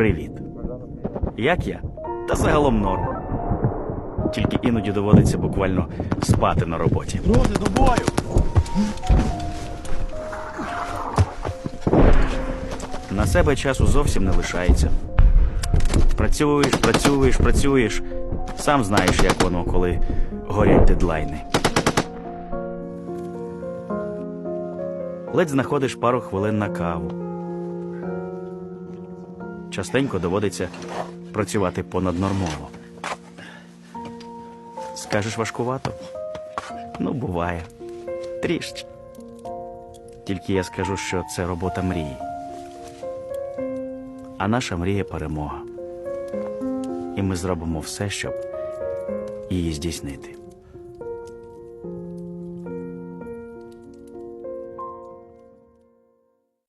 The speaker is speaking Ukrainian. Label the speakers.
Speaker 1: Привіт. Як я? Та загалом норм. Тільки іноді доводиться буквально спати на роботі.
Speaker 2: Друзі, до бою!
Speaker 1: На себе часу зовсім не лишається. Працюєш, працюєш, працюєш. Сам знаєш, як воно, коли горять дедлайни. Ледь знаходиш пару хвилин на каву. Частенько доводиться працювати понаднормово. Скажеш важкувато? Ну, буває. Трішки. Тільки я скажу, що це робота мрії. А наша мрія перемога. І ми зробимо все, щоб її здійснити.